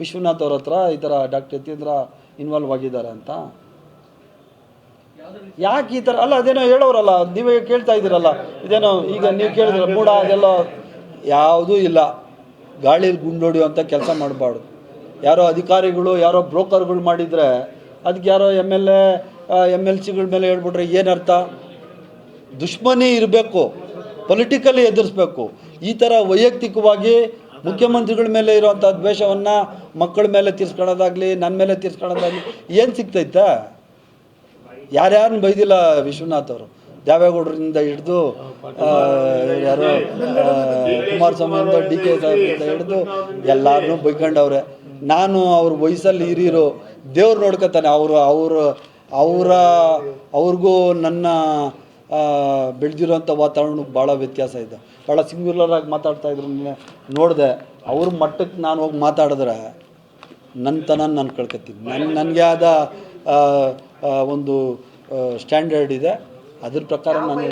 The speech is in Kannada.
ವಿಶ್ವನಾಥ್ ಅವ್ರ ಹತ್ರ ಈ ಥರ ಡಾಕ್ಟರ್ ಯತೀಂದ್ರ ಇನ್ವಾಲ್ವ್ ಆಗಿದ್ದಾರೆ ಅಂತ. ಯಾಕೆ ಈ ಥರ ಅಲ್ಲ, ಅದೇನೋ ಹೇಳೋರಲ್ಲ, ನೀವೇ ಕೇಳ್ತಾ ಇದ್ದೀರಲ್ಲ. ಇದೇನೋ ಈಗ ನೀವು ಕೇಳಿದ್ರ ಮೂಡ, ಅದೆಲ್ಲ ಯಾವುದೂ ಇಲ್ಲ. ಗಾಳೀಲಿ ಅಂತ ಕೆಲಸ ಮಾಡಬಾರ್ದು. ಯಾರೋ ಅಧಿಕಾರಿಗಳು, ಯಾರೋ ಬ್ರೋಕರ್ಗಳು ಮಾಡಿದರೆ ಅದಕ್ಕೆ ಯಾರೋ M L A M L ಸಿಗಳ ಮೇಲೆ ಹೇಳ್ಬಿಟ್ರೆ ಏನರ್ಥ? ದುಶ್ಮನಿ ಇರಬೇಕು, ಪೊಲಿಟಿಕಲಿ ಎದುರಿಸ್ಬೇಕು. ಈ ಥರ ವೈಯಕ್ತಿಕವಾಗಿ ಮುಖ್ಯಮಂತ್ರಿಗಳ ಮೇಲೆ ಇರುವಂಥ ದ್ವೇಷವನ್ನು ಮಕ್ಕಳ ಮೇಲೆ ತೀರ್ಸ್ಕೊಳ್ಳೋದಾಗಲಿ ನನ್ನ ಮೇಲೆ ತೀರ್ಸ್ಕೊಳ್ಳೋದಾಗಲಿ ಏನು ಸಿಗ್ತೈತೆ? ಯಾರ್ಯಾರನ್ನ ಬೈದಿಲ್ಲ ವಿಶ್ವನಾಥ್ ಅವರು? ದೇವೇಗೌಡರಿಂದ ಹಿಡಿದು ಯಾರು ಕುಮಾರಸ್ವಾಮಿಯಿಂದ ಡಿ ಕೆ ಸಾಹೇಬ್ರಿಂದ ಹಿಡಿದು ಎಲ್ಲರನ್ನೂ ಬೈಕೊಂಡವ್ರೆ. ನಾನು ಅವ್ರ ವಯಸ್ಸಲ್ಲಿ ಹಿರಿಯರು, ದೇವ್ರು ನೋಡ್ಕೊತಾನೆ. ಅವರು ಅವರು, ಅವರ, ಅವ್ರಿಗೂ ನನ್ನ ಬೆಳೆದಿರೋಂಥ ವಾತಾವರಣಕ್ಕೆ ಭಾಳ ವ್ಯತ್ಯಾಸ ಇದೆ. ಭಾಳ ಸಿಂಗ್ಯುಲರ್ ಆಗಿ ಮಾತಾಡ್ತಾ ಇದ್ರು ನೋಡಿದೆ ಅವ್ರ ಮಟ್ಟಕ್ಕೆ ನಾನು ಹೋಗಿ ಮಾತಾಡಿದ್ರೆ ನನ್ನತನ ನಾನು ಕಳ್ಕೊತೀನಿ. ನನ್ನ ನನಗೆ ಆದ ಒಂದು ಸ್ಟ್ಯಾಂಡರ್ಡ್ ಇದೆ. ಅದ್ರ ಪ್ರಕಾರ ನಾನು